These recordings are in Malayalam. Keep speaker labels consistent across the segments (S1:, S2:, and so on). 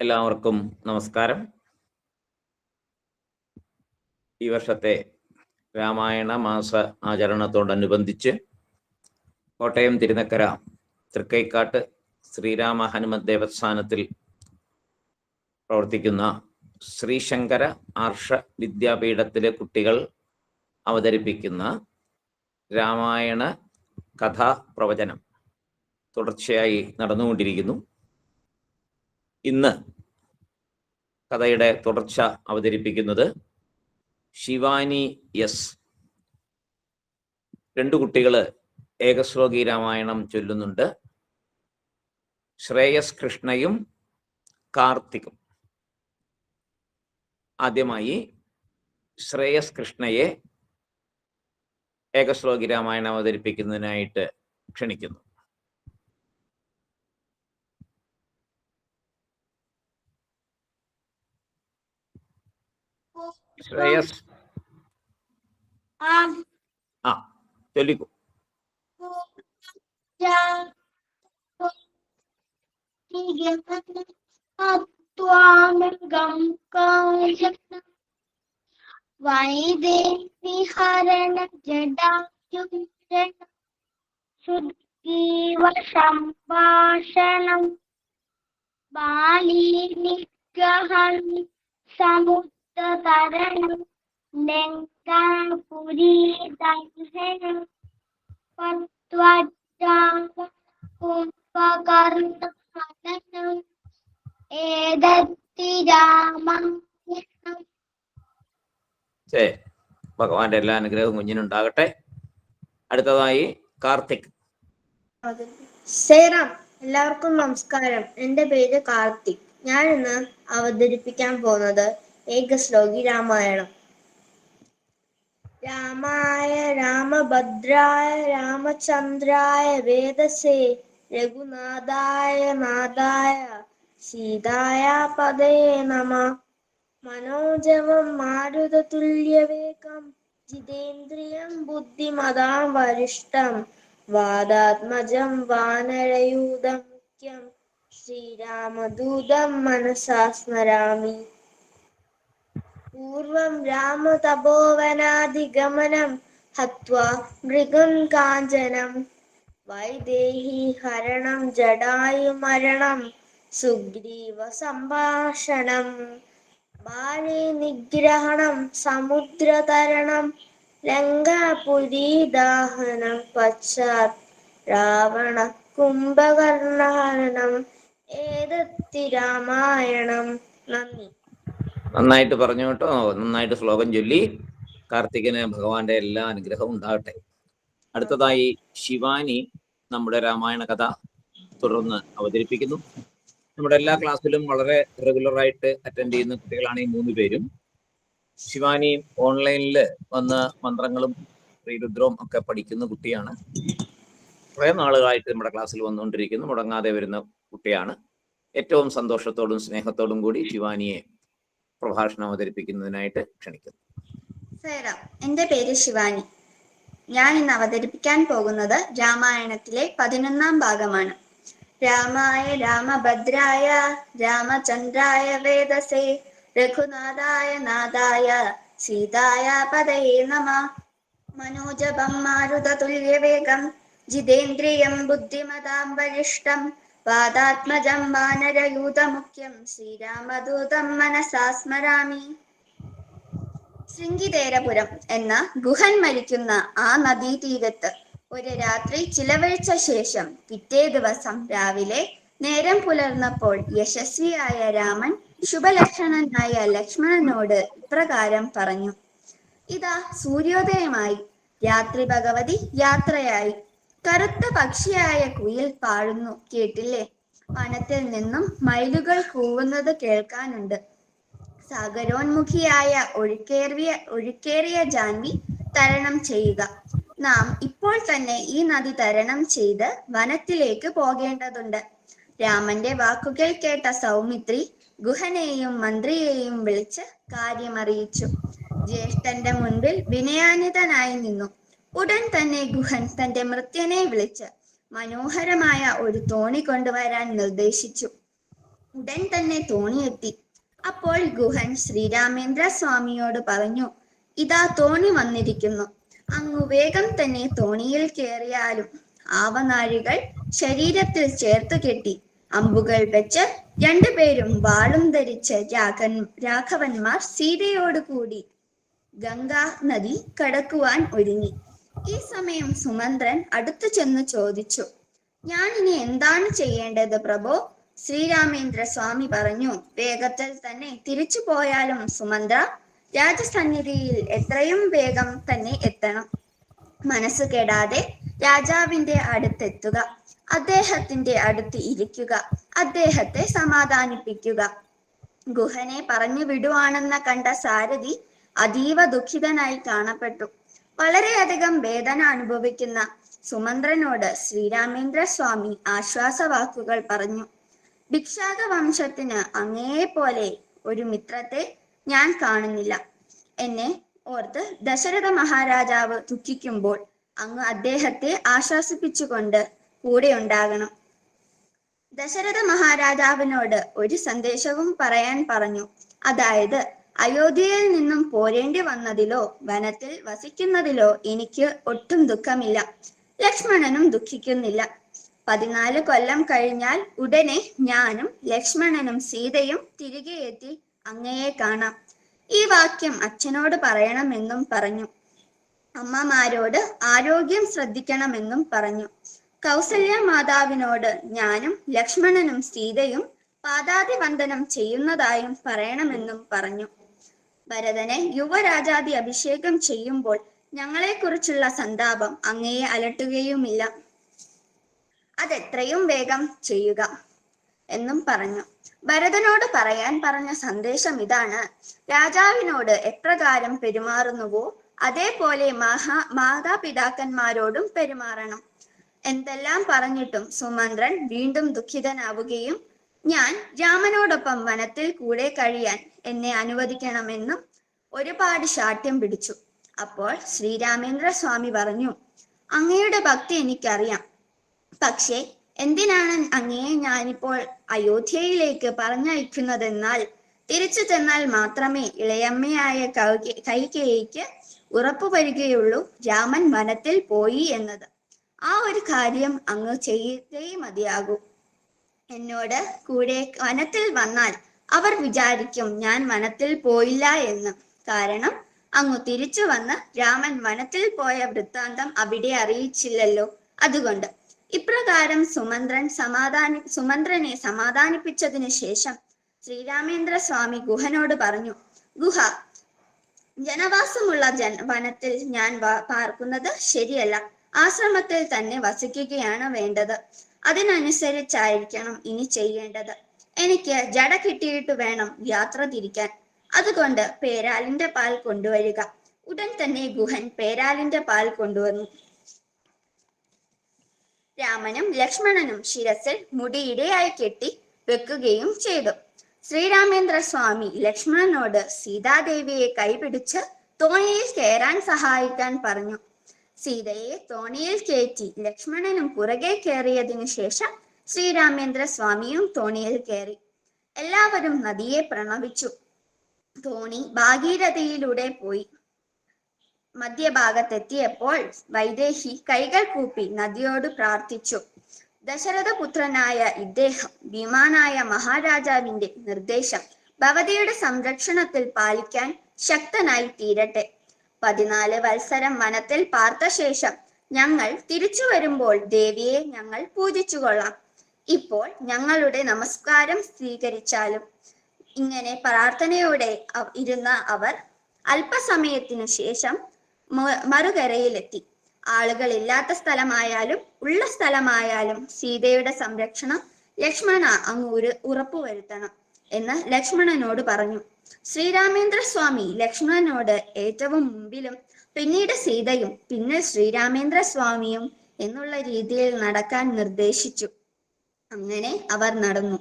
S1: എല്ലാവർക്കും നമസ്കാരം. ഈ വർഷത്തെ രാമായണ മാസ ആചരണത്തോടനുബന്ധിച്ച് കോട്ടയം തിരുനക്കര തൃക്കൈക്കാട്ട് ശ്രീരാമ ഹനുമത് ദേവസ്ഥാനത്തിൽ പ്രവർത്തിക്കുന്ന ശ്രീശങ്കര ആർഷ വിദ്യാപീഠത്തിലെ കുട്ടികൾ അവതരിപ്പിക്കുന്ന രാമായണ കഥാ പ്രവചനം തുടർച്ചയായി നടന്നുകൊണ്ടിരിക്കുന്നു. ഇന്ന് കഥയുടെ തുടർച്ച അവതരിപ്പിക്കുന്നത് ശിവാനി എസ് രണ്ടു കുട്ടികൾ ഏകശ്ലോകി രാമായണം ചൊല്ലുന്നുണ്ട്. ശ്രേയസ് കൃഷ്ണയും കാർത്തികും. ആദ്യമായി ശ്രേയസ് കൃഷ്ണയെ ഏകശ്ലോകി രാമായണം അവതരിപ്പിക്കുന്നതിനായിട്ട് ക്ഷണിക്കുന്നു. ശ്രേയസ്
S2: ആം
S1: ആ ചൊല്ലിക്കൂ
S2: ത്വാമൃഗം കായന വൈദേവിഹരണ ജഡായുരണ സുഗ്രീവ സംഭാഷണം ബാലീ ഏതത്തി
S1: ഭഗവാന്റെ എല്ലാ അനുഗ്രഹവും കുഞ്ഞിനുണ്ടാകട്ടെ. അടുത്തതായി കാർത്തിക്.
S3: സേറാം എല്ലാവർക്കും നമസ്കാരം. എന്റെ പേര് കാർത്തിക്. ഞാൻ ഇന്ന് അവതരിപ്പിക്കാൻ പോകുന്നത് ഏകശ്ലോകി രാമായണം. രാമായ രാമഭദ്രായ രാമചന്ദ്രായ വേദസേ രഘുനാഥായ നാഥായ സീതായ പദേ നമ. മനോജവം മാരുതതുല്യവേഗം ജിതേന്ദ്രിയം ബുദ്ധിമതാം വരിഷ്ടം വാദാത്മജം വാനരയൂതമുഖ്യം ശ്രീരാമദൂതം മനസാ സ്മരാമി പൂർവം രാമതപോവനാദിഗമനം ഹത്വാ മൃഗം കാഞ്ചനം വൈദേഹി ഹരണം ജടായുമരണം സുഗ്രീവ സംഭാഷണം ബാലി നിഗ്രഹണം സമുദ്രതരണം ലങ്കാപുരീദാഹനം പശ്ചാത് രാവണ കുംഭകർണഹരണം ഏതത്തി രാമായണം. നന്ദി.
S1: നന്നായിട്ട് പറഞ്ഞു കേട്ടോ. നന്നായിട്ട് ശ്ലോകം ചൊല്ലി. കാർത്തികന് ഭഗവാന്റെ എല്ലാ അനുഗ്രഹവും ഉണ്ടാകട്ടെ. അടുത്തതായി ശിവാനി നമ്മുടെ രാമായണ കഥ തുടർന്ന് അവതരിപ്പിക്കുന്നു. നമ്മുടെ എല്ലാ ക്ലാസ്സിലും വളരെ റെഗുലറായിട്ട് അറ്റൻഡ് ചെയ്യുന്ന കുട്ടികളാണ് ഈ മൂന്ന് പേരും. ശിവാനി ഓൺലൈനിൽ വന്ന് മന്ത്രങ്ങളും ശ്രീരുദ്രവും ഒക്കെ പഠിക്കുന്ന കുട്ടിയാണ്. കുറേ നാളുകളായിട്ട് നമ്മുടെ ക്ലാസ്സിൽ വന്നുകൊണ്ടിരിക്കുന്നു. മുടങ്ങാതെ വരുന്ന കുട്ടിയാണ്. ഏറ്റവും സന്തോഷത്തോടും സ്നേഹത്തോടും കൂടി ശിവാനിയെ പ്രഭാഷണം അവതരിപ്പിക്കുന്നതിനായിട്ട് ക്ഷണിക്കുന്നു.
S3: എന്റെ പേര് ശിവാനി. ഞാൻ ഇന്ന് അവതരിപ്പിക്കാൻ പോകുന്നത് രാമായണത്തിലെ പതിനൊന്നാം ഭാഗമാണ്. രാമായ രാമഭദ്രായ രാമചന്ദ്രായ വേദസേ രഘുനാഥായ നാഥായ സീതായ പദയേ നമ. മനോജപം മാരുതതുല്യവേഗം ജിതേന്ദ്രിയം ബുദ്ധിമതാം വരിഷ്ടം വാദാത്മജം വാനരയൂതമുഖ്യം ശ്രീരാമദൂതം മനസാ സ്മരാമി. ശൃംഗിതേരപുരം എന്ന ഗുഹൻ മരിക്കുന്ന ആ നദീതീരത്ത് ഒരു രാത്രി ചിലവഴിച്ച ശേഷം പിറ്റേ ദിവസം രാവിലെ നേരം പുലർന്നപ്പോൾ യശസ്വിയായ രാമൻ ശുഭലക്ഷണനായ ലക്ഷ്മണനോട് ഇപ്രകാരം പറഞ്ഞു. ഇതാ സൂര്യോദയമായി. രാത്രി ഭഗവതി യാത്രയായി. കറുത്ത പക്ഷിയായ കുയിൽ പാടുന്നു. കേട്ടില്ലേ? വനത്തിൽ നിന്നും മയിലുകൾ കൂവുന്നത് കേൾക്കാനുണ്ട്. സാഗരോന്മുഖിയായ ഒഴുക്കേറിയ ഒഴുക്കേറിയ ജാൻവി തരണം ചെയ്യുക. നാം ഇപ്പോൾ തന്നെ ഈ നദി തരണം ചെയ്ത് വനത്തിലേക്ക് പോകേണ്ടതുണ്ട്. രാമന്റെ വാക്കുകൾ കേട്ട സൗമിത്രി ഗുഹനെയും മന്ത്രിയെയും വിളിച്ച് കാര്യമറിയിച്ചു. ജ്യേഷ്ഠന്റെ മുൻപിൽ വിനയാനിതനായി നിന്നു. ഉടൻ തന്നെ ഗുഹൻ തന്റെ മൃത്യനെ വിളിച്ച് മനോഹരമായ ഒരു തോണി കൊണ്ടുവരാൻ നിർദ്ദേശിച്ചു. ഉടൻ തന്നെ തോണി എത്തി. അപ്പോൾ ഗുഹൻ ശ്രീരാമേന്ദ്ര സ്വാമിയോട് പറഞ്ഞു ഇതാ തോണി വന്നിരിക്കുന്നു. അങ്ങു വേഗം തന്നെ തോണിയിൽ കയറിയാലും ആവനാഴികൾ ശരീരത്തിൽ ചേർത്തു കെട്ടി അമ്പുകൾ വെച്ച് രണ്ടുപേരും വാളും ധരിച്ച് രാഘൻ രാഘവന്മാർ സീതയോട് കൂടി ഗംഗാ നദി കടക്കുവാൻ ഒരുങ്ങി. ഈ സമയം സുമന്ത്രൻ അടുത്തു ചെന്ന് ചോദിച്ചു ഞാൻ ഇനി എന്താണ് ചെയ്യേണ്ടത് പ്രഭോ? ശ്രീരാമേന്ദ്ര സ്വാമി പറഞ്ഞു വേഗത്തിൽ തന്നെ തിരിച്ചു പോയാലും സുമന്ത്ര രാജസന്നിധിയിൽ എത്രയും വേഗം തന്നെ എത്തണം. മനസ്സ് കെടാതെ രാജാവിന്റെ അടുത്തെത്തുക അദ്ദേഹത്തിന്റെ അടുത്ത് ഇരിക്കുക അദ്ദേഹത്തെ സമാധാനിപ്പിക്കുക. ഗുഹനെ പറഞ്ഞു വിടുവാണെന്ന കണ്ട സാരഥി അതീവ ദുഃഖിതനായി കാണപ്പെട്ടു. വളരെയധികം വേദന അനുഭവിക്കുന്ന സുമന്ത്രനോട് ശ്രീരാമേന്ദ്ര സ്വാമി ആശ്വാസവാക്കുകൾ പറഞ്ഞു. ഭിക്ഷാക വംശത്തിന് അങ്ങേപോലെ ഒരു മിത്രത്തെ ഞാൻ കാണുന്നില്ല. എന്നെ ഓർത്ത് ദശരഥ മഹാരാജാവ് ദുഃഖിക്കുമ്പോൾ അങ്ങ് അദ്ദേഹത്തെ ആശ്വസിപ്പിച്ചുകൊണ്ട് കൂടെ ഉണ്ടാകണം. ദശരഥ മഹാരാജാവിനോട് ഒരു സന്ദേശവും പറയാൻ പറഞ്ഞു. അതായത് അയോധ്യയിൽ നിന്നും പോരേണ്ടി വന്നതിലോ വനത്തിൽ വസിക്കുന്നതിലോ എനിക്ക് ഒട്ടും ദുഃഖമില്ല. ലക്ഷ്മണനും ദുഃഖിക്കുന്നില്ല. പതിനാല് കൊല്ലം കഴിഞ്ഞാൽ ഉടനെ ഞാനും ലക്ഷ്മണനും സീതയും തിരികെ എത്തി അങ്ങയെ കാണാം. ഈ വാക്യം അച്ഛനോട് പറയണമെന്നും പറഞ്ഞു. അമ്മമാരോട് ആരോഗ്യം ശ്രദ്ധിക്കണമെന്നും പറഞ്ഞു. കൗസല്യ മാതാവിനോട് ഞാനും ലക്ഷ്മണനും സീതയും പാദാതിവന്ദനം ചെയ്യുന്നതായും പറയണമെന്നും പറഞ്ഞു. ഭരതനെ യുവരാജാതി അഭിഷേകം ചെയ്യുമ്പോൾ ഞങ്ങളെക്കുറിച്ചുള്ള സന്താപം അങ്ങയെ അലട്ടുകയുമില്ല. അതെത്രയും വേഗം ചെയ്യുക എന്നും പറഞ്ഞു. ഭരതനോട് പറയാൻ പറഞ്ഞ സന്ദേശം ഇതാണ്. രാജാവിനോട് എപ്രകാരം പെരുമാറുന്നുവോ അതേപോലെ മഹാ മാതാപിതാക്കന്മാരോടും പെരുമാറണം. എന്തെല്ലാം പറഞ്ഞിട്ടും സുമന്ത്രൻ വീണ്ടും ദുഃഖിതനാവുകയും ഞാൻ രാമനോടൊപ്പം വനത്തിൽ കൂടെ കഴിയാൻ എന്നെ അനുവദിക്കണമെന്നും ഒരുപാട് ശാഠ്യം പിടിച്ചു. അപ്പോൾ ശ്രീരാമേന്ദ്ര സ്വാമി പറഞ്ഞു അങ്ങയുടെ ഭക്തി എനിക്കറിയാം. പക്ഷേ എന്തിനാണ് അങ്ങയെ ഞാനിപ്പോൾ അയോധ്യയിലേക്ക് പറഞ്ഞയക്കുന്നതെന്നാൽ തിരിച്ചു ചെന്നാൽ മാത്രമേ ഇളയമ്മയായ കൗകി- കൈകേയിക്ക് ഉറപ്പു വരികയുള്ളൂ രാമൻ വനത്തിൽ പോയി എന്നത്. ആ ഒരു കാര്യം അങ്ങ് ചെയ്തേ മതിയാകൂ. എന്നോട് കൂടെ വനത്തിൽ വന്നാൽ അവർ വിചാരിക്കും ഞാൻ വനത്തിൽ പോയില്ല എന്ന്. കാരണം അങ്ങ് തിരിച്ചു വന്ന് രാമൻ വനത്തിൽ പോയ വൃത്താന്തം അവിടെ അറിയിച്ചില്ലല്ലോ. അതുകൊണ്ട് ഇപ്രകാരം സുമന്ത്രൻ സമാധാനി സുമന്ത്രനെ സമാധാനിപ്പിച്ചതിനു ശേഷം ശ്രീരാമേന്ദ്ര സ്വാമി ഗുഹനോട് പറഞ്ഞു ഗുഹ ജനവാസമുള്ള ജൻ വനത്തിൽ ഞാൻ പാർക്കുന്നത് ശരിയല്ല. ആശ്രമത്തിൽ തന്നെ വസിക്കുകയാണ് വേണ്ടത്. അതിനനുസരിച്ചായിരിക്കണം ഇനി ചെയ്യേണ്ടത്. എനിക്ക് ജട കിട്ടിയിട്ട് വേണം യാത്ര തിരിക്കാൻ. അതുകൊണ്ട് പേരാലിന്റെ പാൽ കൊണ്ടുവരിക. ഉടൻ തന്നെ ഗുഹൻ പേരാലിന്റെ പാൽ കൊണ്ടുവന്നു. രാമനും ലക്ഷ്മണനും ശിരസിൽ മുടിയിടയായി കെട്ടി വെക്കുകയും ചെയ്തു. ശ്രീരാമേന്ദ്ര സ്വാമി ലക്ഷ്മണനോട് സീതാദേവിയെ കൈപിടിച്ച് തോണിയിൽ കയറാൻ സഹായിക്കാൻ പറഞ്ഞു. സീതയെ തോണിയിൽ കയറ്റി ലക്ഷ്മണനും പുറകെ കയറിയതിനു ശേഷം ശ്രീരാമേന്ദ്ര സ്വാമിയും തോണിയിൽ കയറി എല്ലാവരും നദിയെ പ്രണവിച്ചു. തോണി ഭാഗീരഥയിലൂടെ പോയി. മധ്യഭാഗത്തെത്തിയപ്പോൾ വൈദേഹി കൈകൾ കൂപ്പി നദിയോട് പ്രാർത്ഥിച്ചു. ദശരഥപുത്രനായ ഇദ്ദേഹം ഭീമാനായ മഹാരാജാവിന്റെ നിർദ്ദേശം ഭവതിയുടെ സംരക്ഷണത്തിൽ പാലിക്കാൻ ശക്തനായി തീരട്ടെ പതിനാല് വത്സരം വനത്തിൽ പാർത്ത ശേഷം ഞങ്ങൾ തിരിച്ചു വരുമ്പോൾ ദേവിയെ ഞങ്ങൾ പൂജിച്ചു കൊള്ളാം ഇപ്പോൾ ഞങ്ങളുടെ നമസ്കാരം സ്വീകരിച്ചാലും ഇങ്ങനെ പ്രാർത്ഥനയോടെ ഇരുന്ന അവർ അല്പസമയത്തിനു ശേഷം മറുകരയിലെത്തി. ആളുകളില്ലാത്ത സ്ഥലമായാലും ഉള്ള സ്ഥലമായാലും സീതയുടെ സംരക്ഷണം ലക്ഷ്മണ അങ്ങ് ഉറപ്പുവരുത്തണം. എന്ന് ലക്ഷ്മണനോട് പറഞ്ഞു. ശ്രീരാമേന്ദ്ര സ്വാമി ലക്ഷ്മണനോട് ഏറ്റവും മുമ്പിലും പിന്നീട് സീതയും പിന്നെ ശ്രീരാമേന്ദ്ര സ്വാമിയും എന്നുള്ള രീതിയിൽ നടക്കാൻ നിർദ്ദേശിച്ചു. അങ്ങനെ അവർ നടന്നു.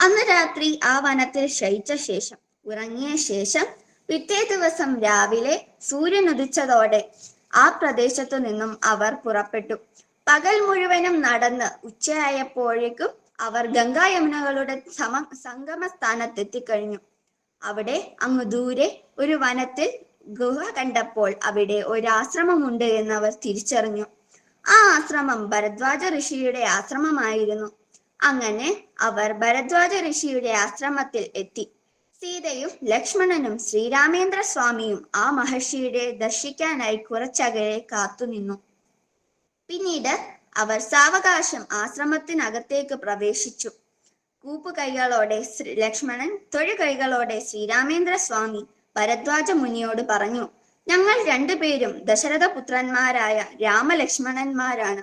S3: അന്ന് രാത്രി ആ വനത്തിൽ ശയിച്ച ശേഷം ഉറങ്ങിയ ശേഷം പിറ്റേ ദിവസം രാവിലെ സൂര്യൻ ഉദിച്ചതോടെ ആ പ്രദേശത്തു നിന്നും അവർ പുറപ്പെട്ടു. പകൽ മുഴുവനും നടന്ന് ഉച്ചയായപ്പോഴേക്കും അവർ ഗംഗാ യമുനകളുടെ സമ സംഗമ സ്ഥാനത്തെത്തിക്കഴിഞ്ഞു അവിടെ അങ്ങ് ദൂരെ ഒരു വനത്തിൽ ഗുഹ കണ്ടപ്പോൾ അവിടെ ഒരു ആശ്രമമുണ്ട് എന്ന് അവർ തിരിച്ചറിഞ്ഞു. ആ ആശ്രമം ഭരദ്വാജ ഋഷിയുടെ ആശ്രമമായിരുന്നു. അങ്ങനെ അവർ ഭരദ്വാജ ഋഷിയുടെ ആശ്രമത്തിൽ എത്തി. സീതയും ലക്ഷ്മണനും ശ്രീരാമേന്ദ്ര സ്വാമിയും ആ മഹർഷിയുടെ ദർശിക്കാനായി കുറച്ചകലെ കാത്തുനിന്നു. പിന്നീട് അവർ സാവകാശം ആശ്രമത്തിനകത്തേക്ക് പ്രവേശിച്ചു. കൂപ്പുകൈകളോടെ ലക്ഷ്മണൻ തൊഴുകൈകളോടെ ശ്രീരാമേന്ദ്ര സ്വാമി ഭരദ്വാജ മുനിയോട് പറഞ്ഞു ഞങ്ങൾ രണ്ടുപേരും ദശരഥപുത്രന്മാരായ രാമലക്ഷ്മണന്മാരാണ്.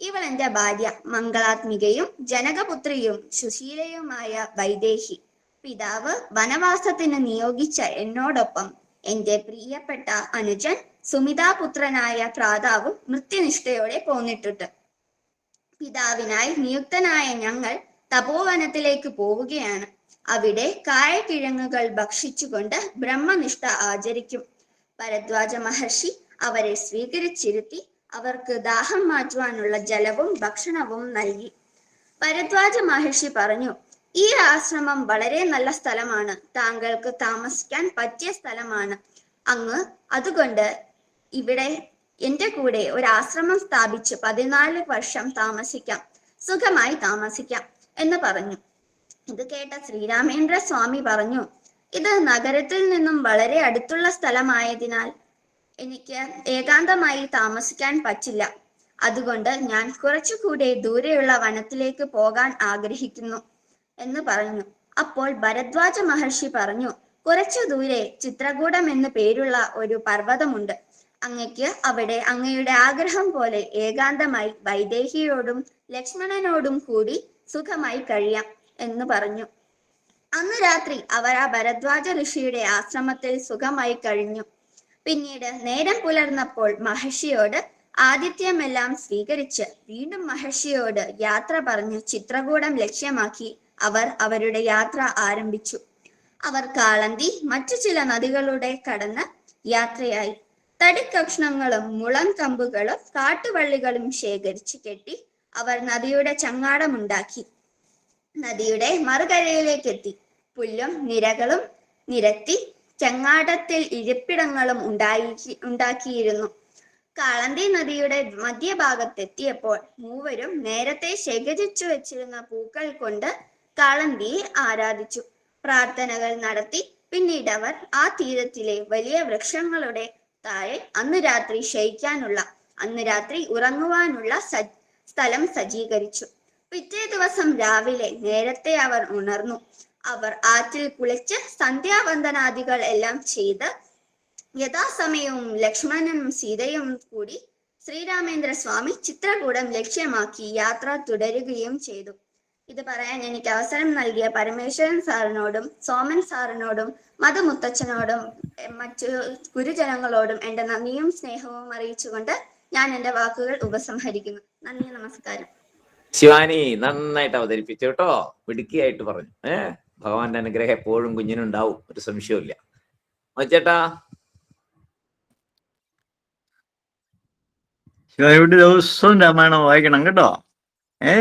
S3: ഇവൾ എന്റെ ഭാര്യ മംഗളാത്മികയും ജനകപുത്രിയും സുശീലയുമായ വൈദേഹി. പിതാവ് വനവാസത്തിന് നിയോഗിച്ച എന്നോടൊപ്പം എന്റെ പ്രിയപ്പെട്ട അനുജൻ സുമിതാപുത്രനായ പ്രാതാവും മൃത്യുനിഷ്ഠയോടെ പോന്നിട്ടുണ്ട്. പിതാവിനായി നിയുക്തനായ ഞങ്ങൾ തപോവനത്തിലേക്ക് പോവുകയാണ്. അവിടെ കായക്കിഴങ്ങുകൾ ഭക്ഷിച്ചുകൊണ്ട് ബ്രഹ്മനിഷ്ഠ ആചരിക്കും. ഭരദ്വാജ മഹർഷി അവരെ സ്വീകരിച്ചിരുത്തി അവർക്ക് ദാഹം മാറ്റുവാനുള്ള ജലവും ഭക്ഷണവും നൽകി. ഭരദ്വാജ മഹർഷി പറഞ്ഞു ഈ ആശ്രമം വളരെ നല്ല സ്ഥലമാണ്. താങ്കൾക്ക് താമസിക്കാൻ പറ്റിയ സ്ഥലമാണ്. അങ്ങ് അതുകൊണ്ട് ഇവിടെ എന്റെ കൂടെ ഒരു ആശ്രമം സ്ഥാപിച്ച് പതിനാല് വർഷം താമസിക്കാം. സുഖമായി താമസിക്കാം എന്ന് പറഞ്ഞു. ഇത് കേട്ട ശ്രീരാമേന്ദ്ര സ്വാമി പറഞ്ഞു ഇത് നഗരത്തിൽ നിന്നും വളരെ അടുത്തുള്ള സ്ഥലമായതിനാൽ എനിക്ക് ഏകാന്തമായി താമസിക്കാൻ പറ്റില്ല. അതുകൊണ്ട് ഞാൻ കുറച്ചുകൂടെ ദൂരെയുള്ള വനത്തിലേക്ക് പോകാൻ ആഗ്രഹിക്കുന്നു എന്ന് പറഞ്ഞു. അപ്പോൾ ഭരദ്വാജ മഹർഷി പറഞ്ഞു കുറച്ചു ദൂരെ ചിത്രകൂടം എന്നു പേരുള്ള ഒരു പർവതമുണ്ട്. അങ്ങയ്ക്ക് അവിടെ അങ്ങയുടെ ആഗ്രഹം പോലെ ഏകാന്തമായി വൈദേഹിയോടും ലക്ഷ്മണനോടും കൂടി സുഖമായി കഴിയാം എന്ന് പറഞ്ഞു. അന്ന് രാത്രി അവർ ആ ഭരദ്വാജ ഋഷിയുടെ ആശ്രമത്തിൽ സുഖമായി കഴിഞ്ഞു. പിന്നീട് നേരം പുലർന്നപ്പോൾ മഹർഷിയോട് ആതിഥ്യമെല്ലാം സ്വീകരിച്ച് വീണ്ടും മഹർഷിയോട് യാത്ര പറഞ്ഞ് ചിത്രകൂടം ലക്ഷ്യമാക്കി അവർ അവരുടെ യാത്ര ആരംഭിച്ചു. അവർ കാളന്തി മറ്റു ചില നദികളുടെ കടന്ന് യാത്രയായി. തടിക്കഷ്ണങ്ങളും മുളം കമ്പുകളും കാട്ടുവള്ളികളും ശേഖരിച്ചു കെട്ടി അവർ നദിയുടെ ചങ്ങാടമുണ്ടാക്കി നദിയുടെ മറുകരയിലേക്ക് എത്തി പുല്ലും നിരകളും നിരത്തി ചങ്ങാടത്തിൽ ഇരിപ്പിടങ്ങളും ഉണ്ടായി ഉണ്ടാക്കിയിരുന്നു. കാളന്തി നദിയുടെ മധ്യഭാഗത്തെത്തിയപ്പോൾ മൂവരും നേരത്തെ ശേഖരിച്ചു വെച്ചിരുന്ന പൂക്കൾ കൊണ്ട് കാളന്തിയെ ആരാധിച്ചു. പ്രാർത്ഥനകൾ നടത്തി പിന്നീട് അവർ ആ തീരത്തിലെ വലിയ വൃക്ഷങ്ങളുടെ താഴെ അന്ന് രാത്രി ശയിക്കാനുള്ള അന്ന് രാത്രി ഉറങ്ങുവാനുള്ള സ്ഥലം സജ്ജീകരിച്ചു. പിറ്റേ ദിവസം രാവിലെ നേരത്തെ അവർ ഉണർന്നു. അവർ ആറ്റിൽ കുളിച്ച് സന്ധ്യാവന്ദനാദികൾ എല്ലാം ചെയ്ത് യഥാസമയവും ലക്ഷ്മണനും സീതയും കൂടി ശ്രീരാമേന്ദ്ര സ്വാമി ചിത്രകൂടം ലക്ഷ്യമാക്കി യാത്ര തുടരുകയും ചെയ്തു. ഇത് പറയാൻ എനിക്ക് അവസരം നൽകിയ പരമേശ്വരൻ സാറിനോടും സോമൻ സാറിനോടും മതമുത്തച്ഛനോടും മറ്റു ഗുരുജനങ്ങളോടും എന്റെ നന്ദിയും സ്നേഹവും അറിയിച്ചുകൊണ്ട് ഞാൻ എന്റെ വാക്കുകൾ ഉപസംഹരിക്കുന്നു. നന്ദി നമസ്കാരം.
S1: ശിവാനി നന്നായിട്ട് അവതരിപ്പിച്ചു കേട്ടോ. മിടുക്കിയായിട്ട് പറഞ്ഞു. ഏ ഭഗവാന്റെ അനുഗ്രഹം എപ്പോഴും കുഞ്ഞിനുണ്ടാവും. ഒരു സംശയമില്ല ചേട്ടാ
S4: ശിവയുടെ ദിവസവും രാമായണം വായിക്കണം കേട്ടോ. ഏ?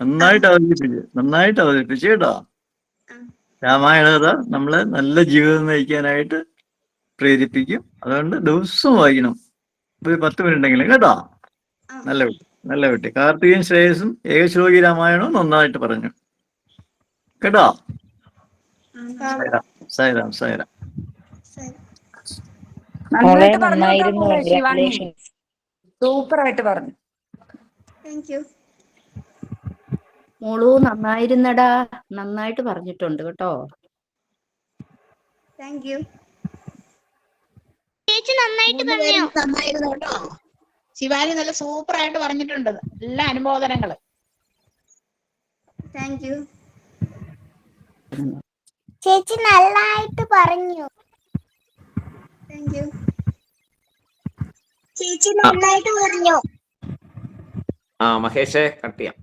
S4: നന്നായിട്ട് അവതരിപ്പിച്ച് നന്നായിട്ട് അവതരിപ്പിച്ച് കേട്ടോ. രാമായണ കഥ നമ്മളെ നല്ല ജീവിതം നയിക്കാനായിട്ട് പ്രേരിപ്പിക്കും. അതുകൊണ്ട് ദിവസവും വായിക്കണം. ഒരു പത്ത് മിനിറ്റ് ഉണ്ടെങ്കിലും കേട്ടോ. നല്ല കുട്ടി. നല്ല കുട്ടി. കാർത്തികൻ ശ്രേയസും ഏകശ്ലോകി രാമായണവും നന്നായിട്ട് പറഞ്ഞു. കേട്ടോ? സായിരാം സായിരാം
S5: സൂപ്പറായിട്ട് പറഞ്ഞു. താങ്ക്
S6: നന്നായിരുന്നു
S5: മോളെ ശിവാനി
S6: കൺഗ്രാറ്റുലേഷൻസ്
S5: സൂപ്പർ ആയിട്ട് പറഞ്ഞു
S3: താങ്ക് യു
S7: മോളു നന്നായിരുന്നടാ. നന്നായിട്ട് പറഞ്ഞിട്ടുണ്ട് കേട്ടോ.
S3: താങ്ക് യു
S2: ചേച്ചി നന്നായിട്ട് പറഞ്ഞു.
S8: നന്നായിരുന്നു കേട്ടോ. ശിവാനി നല്ല സൂപ്പർ ആയിട്ട് പറഞ്ഞിട്ടുണ്ട്. എല്ലാ അനുമോദനങ്ങൾ
S3: താങ്ക് യു
S2: ചേച്ചി നന്നായിട്ട് പറഞ്ഞു.
S3: താങ്ക് യു
S2: ചേച്ചി നന്നായിട്ട് പറഞ്ഞു.
S1: ആ മഹേഷേ കട്ട് ചെയ്യാം.